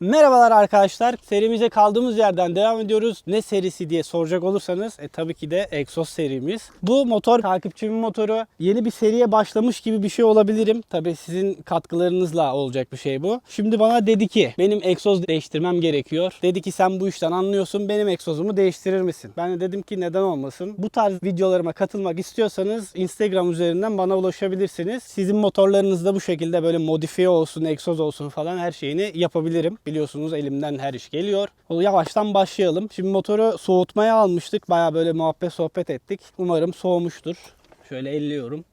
Merhabalar arkadaşlar. Serimize kaldığımız yerden devam ediyoruz. Ne serisi diye soracak olursanız e, tabii ki de Exos serimiz. Bu motor takipçimin motoru. Yeni bir seriye başlamış gibi bir şey olabilirim. Tabii sizin katkılarınızla olacak bir şey bu. Şimdi bana dedi ki benim egzoz değiştirmem gerekiyor. Dedi ki sen bu işten anlıyorsun. Benim egzozumu değiştirir misin? Ben de dedim ki neden olmasın. Bu tarz videolarıma katılmak istiyorsanız Instagram üzerinden bana ulaşabilirsiniz. Sizin motorlarınızda bu şekilde böyle modifiye olsun, egzoz olsun falan her şeyini yapabilirim. Biliyorsunuz elimden her iş geliyor. Yavaştan başlayalım. Şimdi motoru soğutmaya almıştık. Baya böyle muhabbet sohbet ettik. Umarım soğumuştur. Şöyle elliyorum.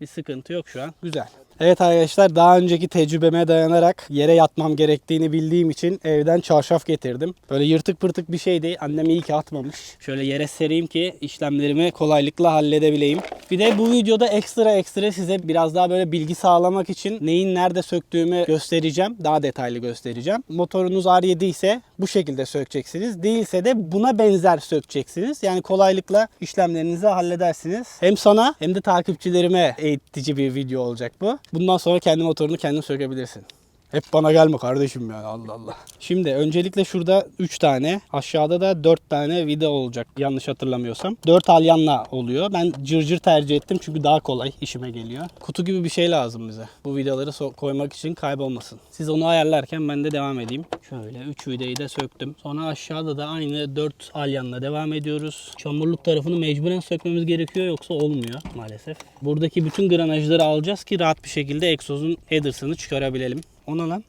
Bir sıkıntı yok şu an. Güzel. Evet arkadaşlar daha önceki tecrübeme dayanarak yere yatmam gerektiğini bildiğim için evden çarşaf getirdim. Böyle yırtık pırtık bir şeydi. Annem iyi ki atmamış. Şöyle yere sereyim ki işlemlerimi kolaylıkla halledebileyim. Bir de bu videoda ekstra ekstra size biraz daha böyle bilgi sağlamak için neyin nerede söktüğümü göstereceğim. Daha detaylı göstereceğim. Motorunuz R7 ise bu şekilde sökeceksiniz. Değilse de buna benzer sökeceksiniz. Yani kolaylıkla işlemlerinizi halledersiniz. Hem sana hem de takipçilerime eğitici bir video olacak bu. Bundan sonra kendi motorunu kendin sökebilirsin. Hep bana gelme kardeşim yani Allah Allah. Şimdi öncelikle şurada 3 tane aşağıda da 4 tane vida olacak yanlış hatırlamıyorsam. 4 alyanla oluyor. Ben cırcır tercih ettim çünkü daha kolay işime geliyor. Kutu gibi bir şey lazım bize. Bu vidaları so- koymak için kaybolmasın. Siz onu ayarlarken ben de devam edeyim. Şöyle 3 vidayı da söktüm. Sonra aşağıda da aynı 4 alyanla devam ediyoruz. Çamurluk tarafını mecburen sökmemiz gerekiyor yoksa olmuyor maalesef. Buradaki bütün granajları alacağız ki rahat bir şekilde egzozun headers'ını çıkarabilelim. Ona lan.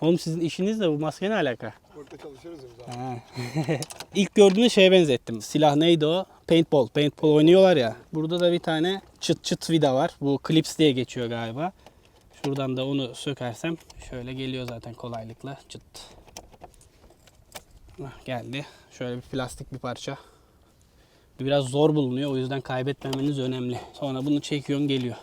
Oğlum sizin işiniz de bu maske ne alaka? Burada çalışıyoruz ya. Ha. İlk gördüğümde şeye benzettim. Silah neydi o? Paintball. Paintball oynuyorlar ya. Burada da bir tane çıt çıt vida var. Bu clips diye geçiyor galiba. Şuradan da onu sökersem şöyle geliyor zaten kolaylıkla. Çıt. Hah, geldi. Şöyle bir plastik bir parça. Biraz zor bulunuyor. O yüzden kaybetmemeniz önemli. Sonra bunu çekiyorsun geliyor.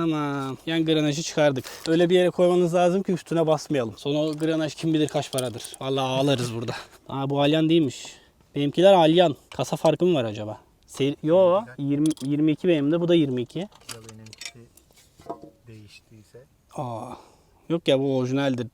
Tamam. Yan granajı çıkardık. Öyle bir yere koymanız lazım ki üstüne basmayalım. Sonra o granaj kim bilir kaç paradır. Vallahi ağlarız burada. Aa bu alyan değilmiş. Benimkiler alyan. Kasa farkı mı var acaba? Seri... Yo 20, 22 benim de bu da 22. Ya benimkisi değiştiyse. Aa. Yok ya bu orijinaldir.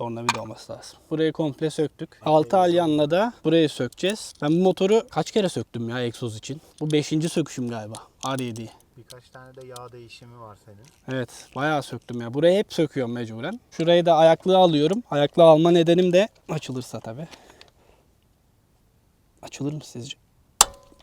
Tornavida olması lazım. Burayı komple söktük. 6 alyanla da burayı sökeceğiz. Ben bu motoru kaç kere söktüm ya egzoz için. Bu 5. söküşüm galiba. R7'yi. Birkaç tane de yağ değişimi var senin. Evet bayağı söktüm ya. Burayı hep söküyorum mecburen. Şurayı da ayaklığı alıyorum. Ayaklığı alma nedenim de açılırsa tabi. Açılır mı sizce?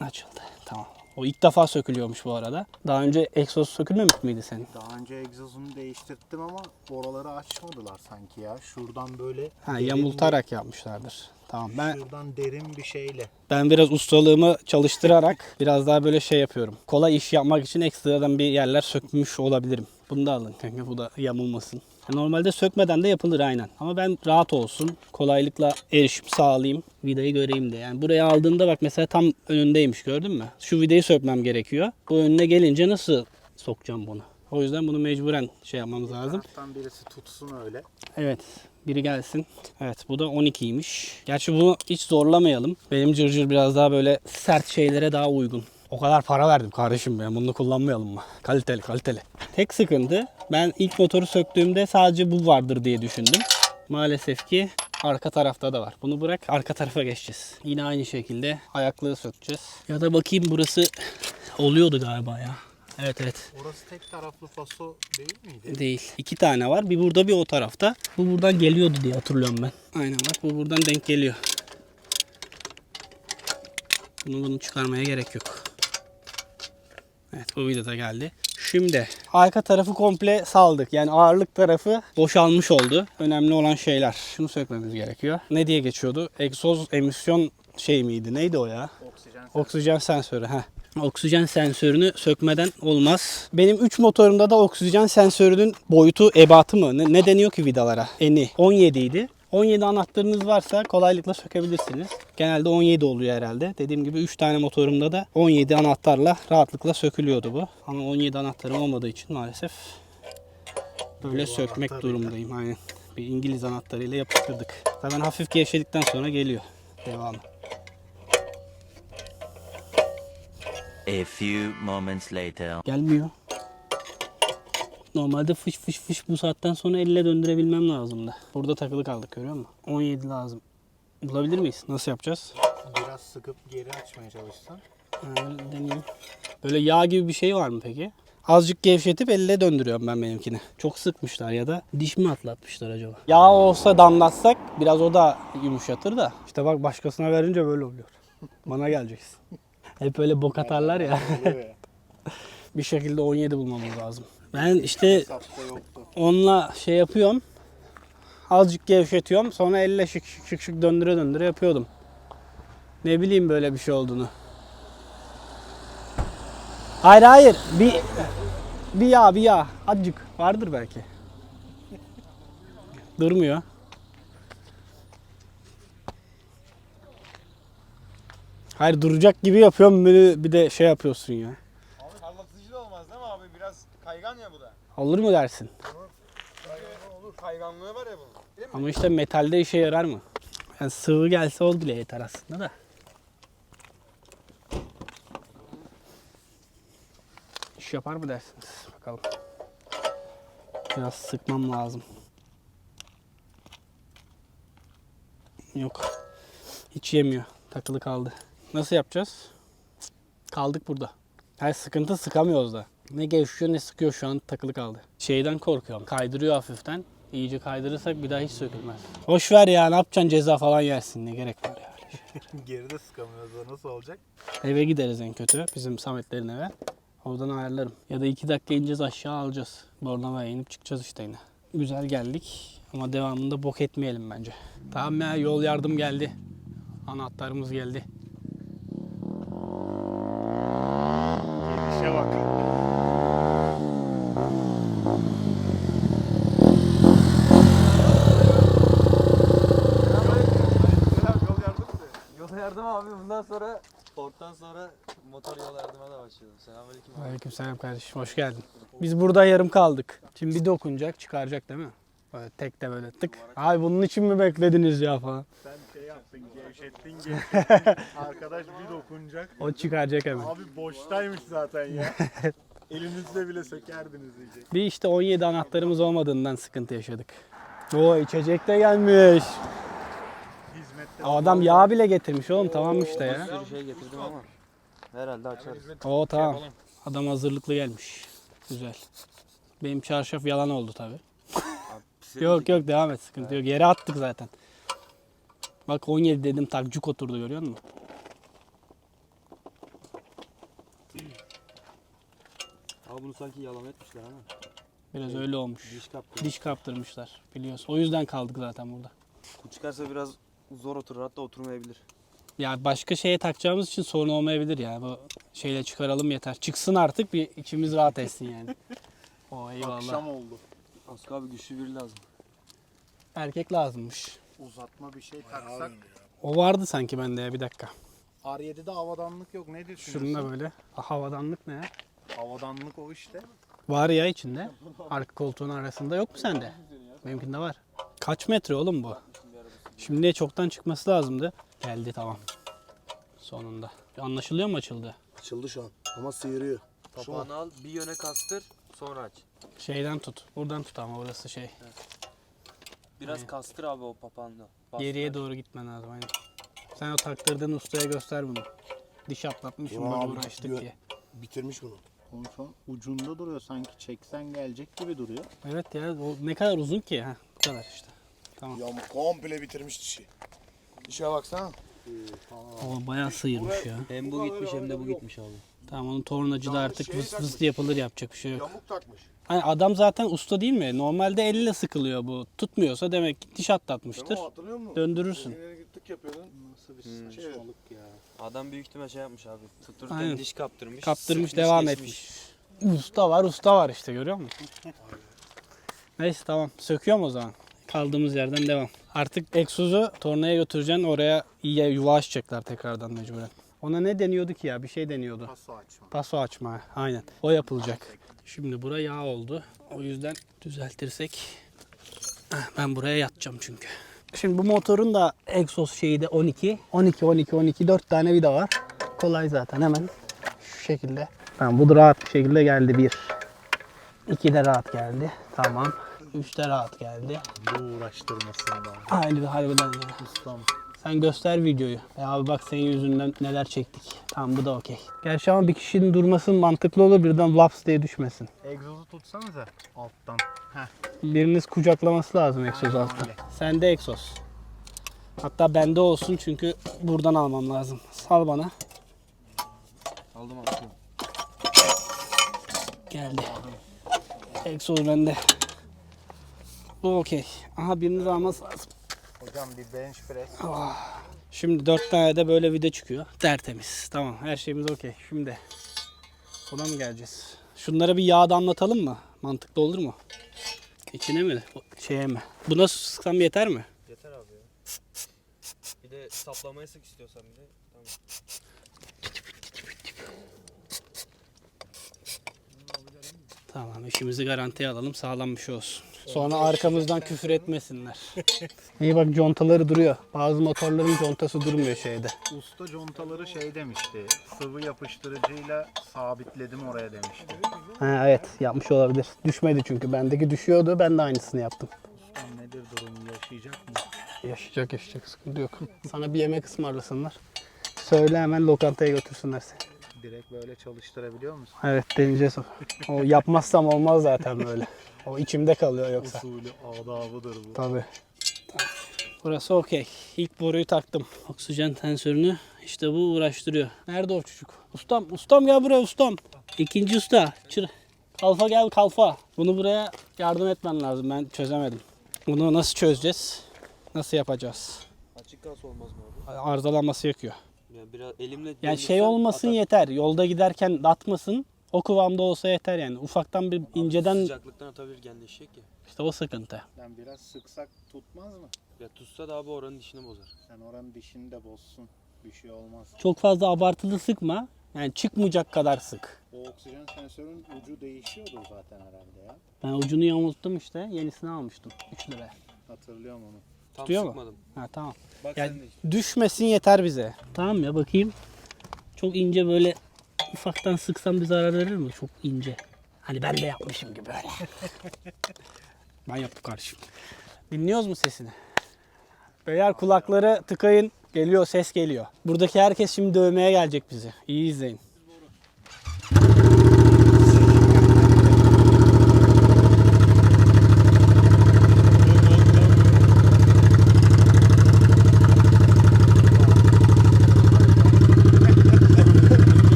Açıldı. Tamam. O ilk defa sökülüyormuş bu arada. Daha önce egzoz sökülmemiş miydi senin? Daha önce egzozunu değiştirttim ama oraları açmadılar sanki ya. Şuradan böyle Ha, yamultarak yapmışlardır. Tamam bir- ben şuradan derin bir şeyle. ben biraz ustalığımı çalıştırarak biraz daha böyle şey yapıyorum. Kolay iş yapmak için ekstradan bir yerler sökmüş olabilirim. Bunu da alın kanka bu da yamulmasın. Normalde sökmeden de yapılır aynen. Ama ben rahat olsun. Kolaylıkla erişim sağlayayım. Vidayı göreyim de. Yani buraya aldığımda bak mesela tam önündeymiş gördün mü? Şu vidayı sökmem gerekiyor. Bu önüne gelince nasıl sokacağım bunu? O yüzden bunu mecburen şey yapmamız lazım. Taraftan birisi tutsun öyle. Evet. Biri gelsin. Evet bu da 12'ymiş. Gerçi bunu hiç zorlamayalım. Benim cırcır biraz daha böyle sert şeylere daha uygun. O kadar para verdim kardeşim ben bunu kullanmayalım mı? Kaliteli kaliteli. Tek sıkıntı ben ilk motoru söktüğümde sadece bu vardır diye düşündüm. Maalesef ki arka tarafta da var. Bunu bırak arka tarafa geçeceğiz. Yine aynı şekilde ayaklığı sökeceğiz. Ya da bakayım burası oluyordu galiba ya. Evet evet. Orası tek taraflı paso değil miydi? Değil. İki tane var. Bir burada bir o tarafta. Bu buradan geliyordu diye hatırlıyorum ben. Aynen bak bu buradan denk geliyor. Bunu bunu çıkarmaya gerek yok. Evet bu videoda geldi. Şimdi arka tarafı komple saldık. Yani ağırlık tarafı boşalmış oldu. Önemli olan şeyler. Şunu sökmemiz gerekiyor. Ne diye geçiyordu? Egzoz emisyon şey miydi? Neydi o ya? Oksijen. Oksijen sensörü. Heh. Oksijen sensörünü sökmeden olmaz. Benim 3 motorumda da oksijen sensörünün boyutu ebatı mı? Ne, ne deniyor ki vidalara? Eni. 17 idi. 17 anahtarınız varsa kolaylıkla sökebilirsiniz. Genelde 17 oluyor herhalde. Dediğim gibi 3 tane motorumda da 17 anahtarla rahatlıkla sökülüyordu bu. Ama 17 anahtarım olmadığı için maalesef böyle Bu sökmek durumundayım. Aynen. Bir İngiliz anahtarıyla yapıştırdık. Zaten hafif gevşedikten sonra geliyor. Devamı. A few moments later. Gelmiyor. Normalde fış fış fış bu saatten sonra elle döndürebilmem lazımdı. Burada takılı kaldık görüyor musun? 17 lazım. Bulabilir miyiz? Nasıl yapacağız? Biraz sıkıp geri açmaya çalışsan. Öyle deneyeyim. Böyle yağ gibi bir şey var mı peki? Azıcık gevşetip elle döndürüyorum ben benimkini. Çok sıkmışlar ya da diş mi atlatmışlar acaba? Yağ olsa damlatsak biraz o da yumuşatır da. İşte bak başkasına verince böyle oluyor. Bana geleceksin. Hep öyle bok atarlar ya. Bir şekilde 17 bulmamız lazım. Ben işte onunla şey yapıyorum. Azıcık gevşetiyorum. Sonra elle şık şık şık şık döndüre döndüre yapıyordum. Ne bileyim böyle bir şey olduğunu. Hayır hayır. Bir bir yağ bir yağ. Azıcık vardır belki. Durmuyor. Hayır duracak gibi yapıyorum bir de şey yapıyorsun ya. Abi parlatıcı da olmaz değil mi abi? Biraz kaygan ya bu da. Olur mu dersin? Kaygan olur. Kayganlığı var ya bunun. Değil mi? Ama işte metalde işe yarar mı? Yani sıvı gelse ol bile yeter aslında da. İş yapar mı dersiniz? Bakalım. Biraz sıkmam lazım. Yok. Hiç yemiyor. Takılı kaldı. Nasıl yapacağız? Kaldık burada. Her sıkıntı sıkamıyoruz da. Ne gevşiyor ne sıkıyor şu an takılı kaldı. Şeyden korkuyorum. Kaydırıyor hafiften. İyice kaydırırsak bir daha hiç sökülmez. Hoş ver ya ne yapacaksın ceza falan yersin ne gerek var ya. Geride sıkamıyoruz da nasıl olacak? Eve gideriz en kötü bizim Sametlerin eve. Oradan ayarlarım. Ya da iki dakika ineceğiz aşağı alacağız. Bornova'ya inip çıkacağız işte yine. Güzel geldik ama devamında bok etmeyelim bence. Tamam ya yol yardım geldi. Anahtarımız geldi. Gelişe bak. Selam yol yardım Yol yardım abi bundan sonra Ford'dan sonra motor yol yardıma da başlayalım. Selamünaleyküm abi. Aleykümselam kardeşim hoş geldin. Biz burada yarım kaldık. Şimdi bir dokunacak çıkaracak değil mi? Böyle tek de böyle tık. Abi bunun için mi beklediniz ya falan. Sen şey yaptın, gevşettin, gevşettin. Arkadaş bir dokunacak. O çıkaracak hemen. Abi boştaymış zaten ya. Elinizle bile sökerdiniz iyice. Bir işte 17 anahtarımız olmadığından sıkıntı yaşadık. O içecek de gelmiş. O adam yağ bile getirmiş oğlum tamam işte Bir ya. sürü şey getirdim ama herhalde açarız. O tamam. Adam hazırlıklı gelmiş. Güzel. Benim çarşaf yalan oldu tabi. Yok yok devam et sıkıntı yok. Yere attık zaten. Bak 17 dedim takcuk oturdu görüyor musun? Abi bunu sanki yalan etmişler ama. Biraz öyle olmuş. Diş kaptı. Diş kaptırmışlar biliyorsun. O yüzden kaldık zaten burada. Bu çıkarsa biraz zor oturur hatta oturmayabilir. Ya başka şeye takacağımız için sorun olmayabilir ya. Bu şeyle çıkaralım yeter. Çıksın artık bir içimiz rahat etsin yani. O eyvallah. akşam oldu. Askı abi güçlü biri lazım. Erkek lazımmış. Uzatma bir şey taksak. O vardı sanki bende ya bir dakika. R7'de havadanlık yok. Ne düşünüyorsun? Şununla böyle. Ha, Havadanlık ne ya? Havadanlık o işte. Var ya içinde. Arka koltuğun arasında yok mu sende? Benimkinde var. Kaç metre oğlum bu? Şimdiye çoktan çıkması lazımdı. Geldi tamam. Sonunda. Anlaşılıyor mu açıldı? Açıldı şu an ama sıyırıyor. Papağanı al bir yöne kastır sonra aç. Şeyden tut. Buradan tut ama orası şey. Biraz kastır abi o papağanla. Bas. Geriye doğru gitmen lazım aynen. Sen o taktırdığın ustaya göster bunu. Diş atlatmışım Ulan böyle abi, uğraştık diye. Bitirmiş bunu. Onun şu an ucunda duruyor. Sanki çeksen gelecek gibi duruyor. Evet ya o ne kadar uzun ki ha bu kadar işte. Tamam. Ya komple bitirmiş dişi. Dişe baksana. O bayağı sıyırmış ya. Hem bu gitmiş hem de bu gitmiş abi. Tamam onun tornacı da artık vıs vıs yapılır yapacak bir şey yok. Yamuk takmış. Hani adam zaten usta değil mi? Normalde elle sıkılıyor bu. Tutmuyorsa demek ki diş atlatmıştır. Ama hatırlıyor musun? Döndürürsün. Yine gittik yapıyordun. Nasıl bir Hmm. saçmalık ya. Adam büyük ihtimal şey yapmış abi. Tuturken Aynen. diş kaptırmış. Kaptırmış sıkmış, devam geçmiş. etmiş. Usta var usta var işte görüyor musun? Neyse tamam söküyorum o zaman. Kaldığımız yerden devam. Artık egzozu tornaya götüreceksin oraya iyi yuva açacaklar tekrardan mecburen. Ona ne deniyordu ki ya bir şey deniyordu. Paso açma. Paso açma aynen. O yapılacak. Şimdi bura yağ oldu. O yüzden düzeltirsek. Heh, Ben buraya yatacağım çünkü. Şimdi bu motorun da egzoz şeyi de 12. 12, 12, 12. 4 tane vida var. Kolay zaten hemen. Şu şekilde. Tamam bu da rahat bir şekilde geldi bir. 2 de rahat geldi. Tamam. 3 de rahat geldi. Bu uğraştırmasın da. Aynı harbiden ya. Ustam. Sen göster videoyu. Ya abi bak senin yüzünden neler çektik. Tamam bu da okey. Gerçi ama bir kişinin durması mantıklı olur birden laps diye düşmesin. Egzozu tutsanıza alttan. Heh. Biriniz kucaklaması lazım egzoz altta. öyle. Sende egzoz. Hatta bende olsun çünkü buradan almam lazım. Sal bana. Aldım abi. Geldi. Egzoz bende. Bu okey. Aha biriniz alması lazım. Hocam bir bench press. Şimdi dört tane de böyle vida çıkıyor. Tertemiz. Tamam her şeyimiz okey. Şimdi buna mı geleceğiz? Şunlara bir yağ damlatalım mı? Mantıklı olur mu? İçine mi? Şeye mi? Buna sıksam yeter mi? Yeter abi ya. Bir de saplamaya sık istiyorsan bir de. Tamam. Tamam işimizi garantiye alalım sağlam bir şey olsun. Sonra arkamızdan küfür etmesinler. İyi bak contaları duruyor. Bazı motorların contası durmuyor şeyde. Usta contaları şey demişti. Sıvı yapıştırıcıyla sabitledim oraya demişti. Ha, evet yapmış olabilir. Düşmedi çünkü. Bendeki düşüyordu. Ben de aynısını yaptım. Ustam nedir durum yaşayacak mı? Yaşayacak yaşayacak sıkıntı yok. Sana bir yemek ısmarlasınlar. Söyle hemen lokantaya götürsünler seni. Direkt böyle çalıştırabiliyor musun? Evet deneyeceğiz o. O yapmazsam olmaz zaten böyle. O içimde kalıyor yoksa. Usulü adabıdır bu. Tabii. Burası okey. İlk boruyu taktım. Oksijen tensörünü işte bu uğraştırıyor. Nerede o çocuk? Ustam, ustam gel buraya ustam. İkinci usta. Çır. Kalfa gel kalfa. Bunu buraya yardım etmen lazım. Ben çözemedim. Bunu nasıl çözeceğiz? Nasıl yapacağız? Açık gaz olmaz mı abi? Arızalanması yakıyor. Yani biraz elimle Yani şey olmasın yeter. Yolda giderken atmasın. O kıvamda olsa yeter yani. Ufaktan bir inceden Sıcaklıktan atabilir kendi eşek ya. işte o sıkıntı. Yani biraz sıksak tutmaz mı? Ya tutsa da abi oranın dişini bozar. Sen oranın dişini de bozsun. Bir şey olmaz. Çok fazla abartılı sıkma. Yani çıkmayacak kadar sık. O oksijen sensörün ucu değişiyordu zaten herhalde ya. Ben ucunu yamulttum işte. Yenisini almıştım. 3 liraya. Hatırlıyorum onu. Tam Tutuyor mu? sıkmadım. Ha tamam. Bak Yani sen de düşmesin yeter bize. Tamam ya bakayım. Çok ince böyle ufaktan sıksam bir zarar verir mi? Çok ince. Hani ben de yapmışım gibi böyle. ben yaptım kardeşim. Dinliyoruz mu sesini? Beyler kulakları tıkayın. Geliyor ses geliyor. Buradaki herkes şimdi dövmeye gelecek bizi. İyi izleyin.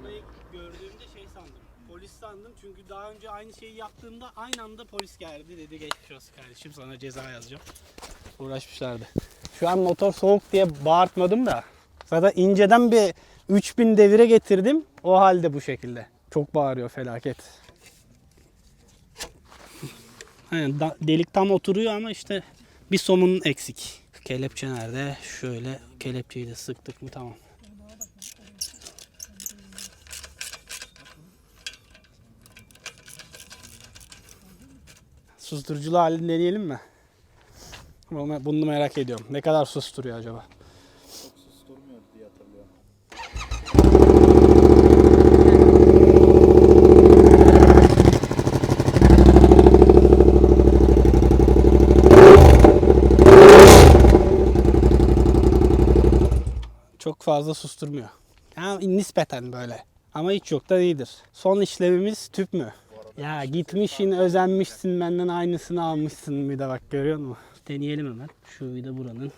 Arabayı gördüğümde şey sandım. Polis sandım çünkü daha önce aynı şeyi yaptığımda aynı anda polis geldi dedi geçmiş olsun kardeşim sana ceza yazacağım. Uğraşmışlardı. Şu an motor soğuk diye bağırtmadım da. Zaten inceden bir 3000 devire getirdim. O halde bu şekilde. Çok bağırıyor felaket. Da- delik tam oturuyor ama işte bir somun eksik. Kelepçe nerede? Şöyle kelepçeyi de sıktık mı tamam. Susturuculu halini deneyelim mi? Bunu bunu merak ediyorum. Ne kadar susturuyor acaba? Çok susturmuyordu diye hatırlıyorum. Çok fazla susturmuyor. Yani nispeten böyle. Ama hiç yok da iyidir. Son işlevimiz tüp mü? Ya gitmişsin, özenmişsin, benden aynısını almışsın bir de bak görüyor musun? Deneyelim hemen. Şu de buranın.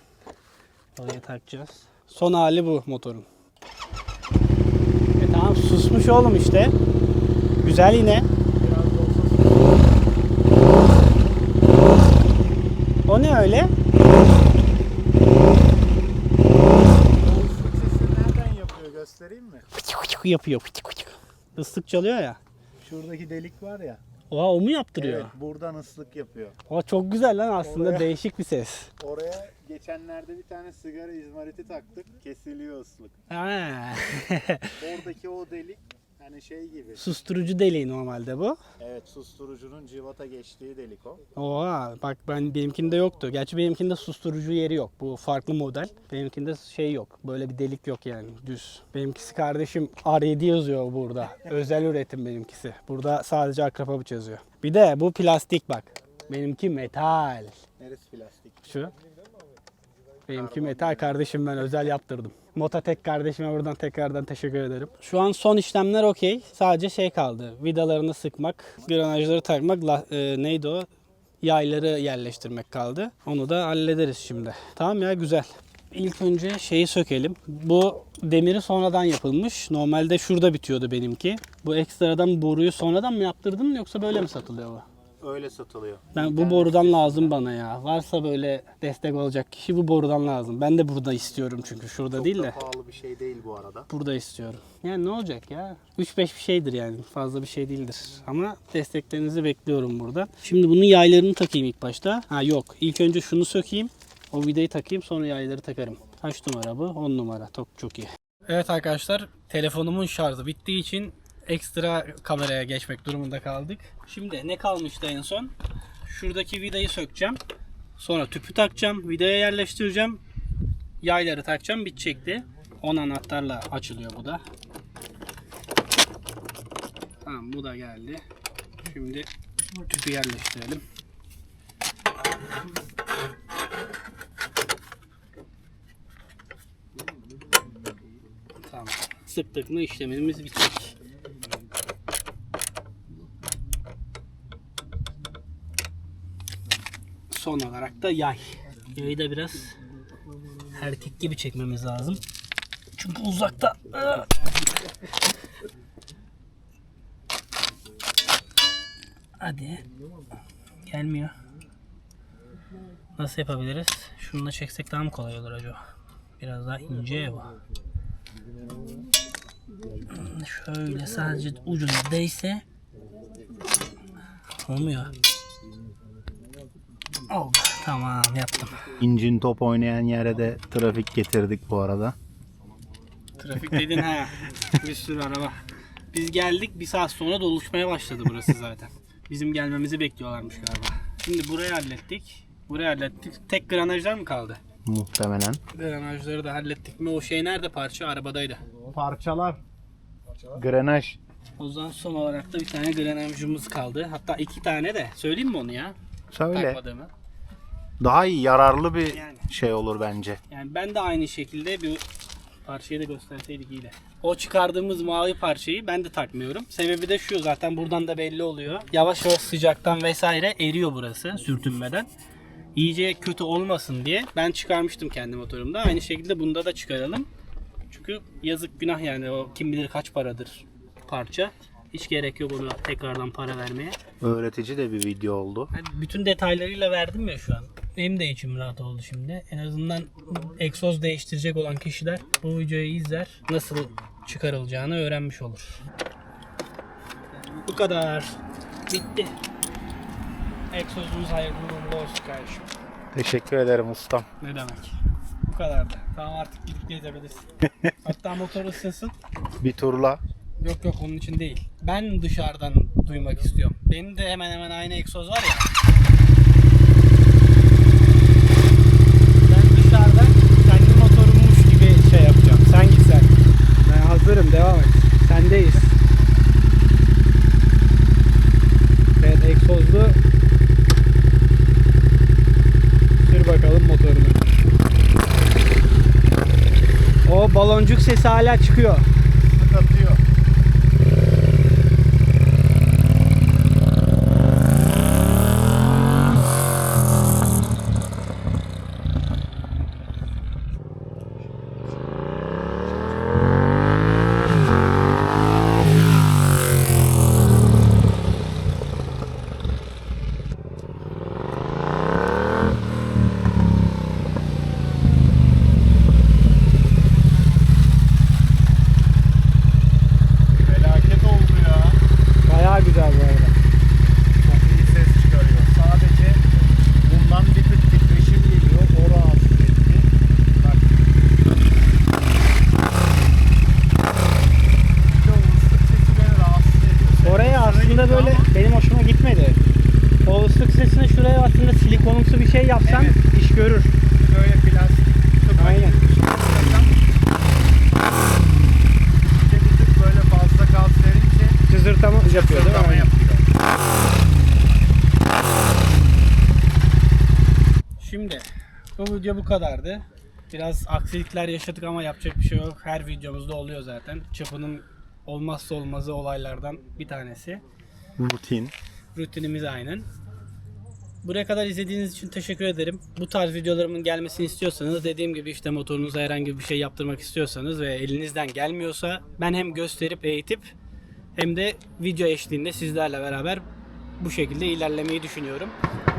Oraya takacağız. Son hali bu motorun. E tamam susmuş oğlum işte. Güzel yine. O ne öyle? Göstereyim mi? Fıçık fıçık yapıyor. Fıçık fıçık. Islık çalıyor ya. Şuradaki delik var ya. Oha o mu yaptırıyor? Evet buradan ıslık yapıyor. O çok güzel lan aslında Oraya- değişik bir ses. Oraya geçenlerde bir tane sigara izmariti taktık. Kesiliyor ıslık. Ha. Oradaki o delik Hani şey gibi. Susturucu deliği normalde bu. Evet susturucunun civata geçtiği delik o. Oha bak ben benimkinde yoktu. Gerçi benimkinde susturucu yeri yok. Bu farklı model. Benimkinde şey yok. Böyle bir delik yok yani düz. Benimkisi kardeşim R7 yazıyor burada. Özel üretim benimkisi. Burada sadece akrapa bıçağı yazıyor. Bir de bu plastik bak. Benimki metal. Neresi plastik? Şu. Benimki metal kardeşim ben özel yaptırdım. Motatek kardeşime buradan tekrardan teşekkür ederim. Şu an son işlemler okey. Sadece şey kaldı. Vidalarını sıkmak, granajları takmak, la- e, neydi o? Yayları yerleştirmek kaldı. Onu da hallederiz şimdi. Tamam ya güzel. İlk önce şeyi sökelim. Bu demiri sonradan yapılmış. Normalde şurada bitiyordu benimki. Bu ekstradan boruyu sonradan mı yaptırdın yoksa böyle mi satılıyor bu? Öyle satılıyor. Ben bu borudan lazım bana ya. Varsa böyle destek olacak kişi bu borudan lazım. Ben de burada istiyorum çünkü şurada Çok değil da de pahalı bir şey değil bu arada. burada istiyorum. Yani ne olacak ya? 3-5 bir şeydir yani. Fazla bir şey değildir. Ama desteklerinizi bekliyorum burada. Şimdi bunun yaylarını takayım ilk başta. Ha yok. İlk önce şunu sökeyim. O vidayı takayım sonra yayları takarım. Kaç numara bu? 10 numara. Çok çok iyi. Evet arkadaşlar telefonumun şarjı bittiği için ekstra kameraya geçmek durumunda kaldık. Şimdi ne kalmıştı en son? Şuradaki vidayı sökeceğim. Sonra tüpü takacağım. Vidaya yerleştireceğim. Yayları takacağım. Bitecekti. 10 anahtarla açılıyor bu da. Tamam bu da geldi. Şimdi tüpü yerleştirelim. Tamam. Sıktık mı işlemimiz bitecek. Son olarak da yay. Yayı da biraz erkek gibi çekmemiz lazım. Çünkü uzakta. Aa! Hadi. Gelmiyor. Nasıl yapabiliriz? Şunu da çeksek daha mı kolay olur acaba? Biraz daha ince bu. Şöyle sadece ucuna değse olmuyor. Oldu. Tamam yaptım. İncin top oynayan yere de trafik getirdik bu arada. Trafik dedin ha. Bir sürü araba. Biz geldik bir saat sonra doluşmaya başladı burası zaten. Bizim gelmemizi bekliyorlarmış galiba. Şimdi burayı hallettik. Burayı hallettik. Tek granajlar mı kaldı? Muhtemelen. Granajları da hallettik mi? O şey nerede parça? Arabadaydı. Parçalar. Grenaj. O zaman son olarak da bir tane granajımız kaldı. Hatta iki tane de. Söyleyeyim mi onu ya? Söyle. Takmadığımı. Daha iyi yararlı bir Yani. şey olur bence. Yani ben de aynı şekilde bir parçayı da gösterseydik iyiydi. O çıkardığımız mavi parçayı ben de takmıyorum. Sebebi de şu zaten buradan da belli oluyor. Yavaş yavaş sıcaktan vesaire eriyor burası sürtünmeden. İyice kötü olmasın diye ben çıkarmıştım kendi motorumda. Aynı şekilde bunda da çıkaralım. Çünkü yazık günah yani o kim bilir kaç paradır parça. Hiç gerek yok ona tekrardan para vermeye. Öğretici de bir video oldu. Ben bütün detaylarıyla verdim ya şu an. Benim de içim rahat oldu şimdi. En azından egzoz değiştirecek olan kişiler bu videoyu izler. Nasıl çıkarılacağını öğrenmiş olur. Bu kadar. Bitti. Egzozumuz hayırlı uğurlu olsun kardeşim. Teşekkür ederim ustam. Ne demek. Bu kadardı. Tamam artık gidip gezebilirsin. Hatta motor ısınsın. Bir turla. Yok yok onun için değil. Ben dışarıdan duymak istiyorum. Benim de hemen hemen aynı egzoz var ya. Ben dışarıdan kendi motorummuş gibi şey yapacağım. Sen git sen. Hazırım devam et. Sendeyiz. Evet egzozlu. Sür bakalım motorunu. O baloncuk sesi hala çıkıyor. Şimdi bu video bu kadardı. Biraz aksilikler yaşadık ama yapacak bir şey yok. Her videomuzda oluyor zaten. Çapının olmazsa olmazı olaylardan bir tanesi. Rutin. Rutinimiz aynen. Buraya kadar izlediğiniz için teşekkür ederim. Bu tarz videolarımın gelmesini istiyorsanız dediğim gibi işte motorunuza herhangi bir şey yaptırmak istiyorsanız ve elinizden gelmiyorsa ben hem gösterip eğitip hem de video eşliğinde sizlerle beraber bu şekilde ilerlemeyi düşünüyorum.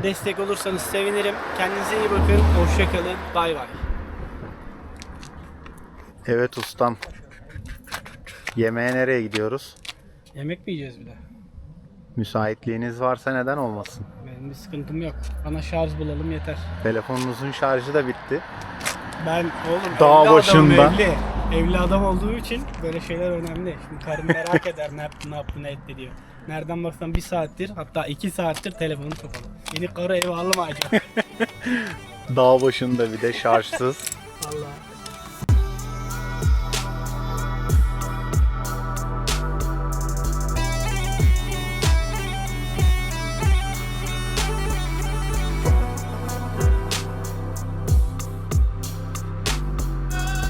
Destek olursanız sevinirim. Kendinize iyi bakın. Hoşçakalın. Bay bay. Evet ustam. Yemeğe nereye gidiyoruz? Yemek mi yiyeceğiz bir de? Müsaitliğiniz varsa neden olmasın? Benim bir sıkıntım yok. Bana şarj bulalım yeter. Telefonunuzun şarjı da bitti. Ben oğlum Dağ evli adamım, başında. evli. Evli adam olduğu için böyle şeyler önemli. Şimdi karım merak eder ne yaptı ne yaptı ne etti diyor. Nereden baksan bir saattir hatta iki saattir telefonum kapalı. Yeni karı eve almayacak. Dağ başında bir de şarjsız. Allah.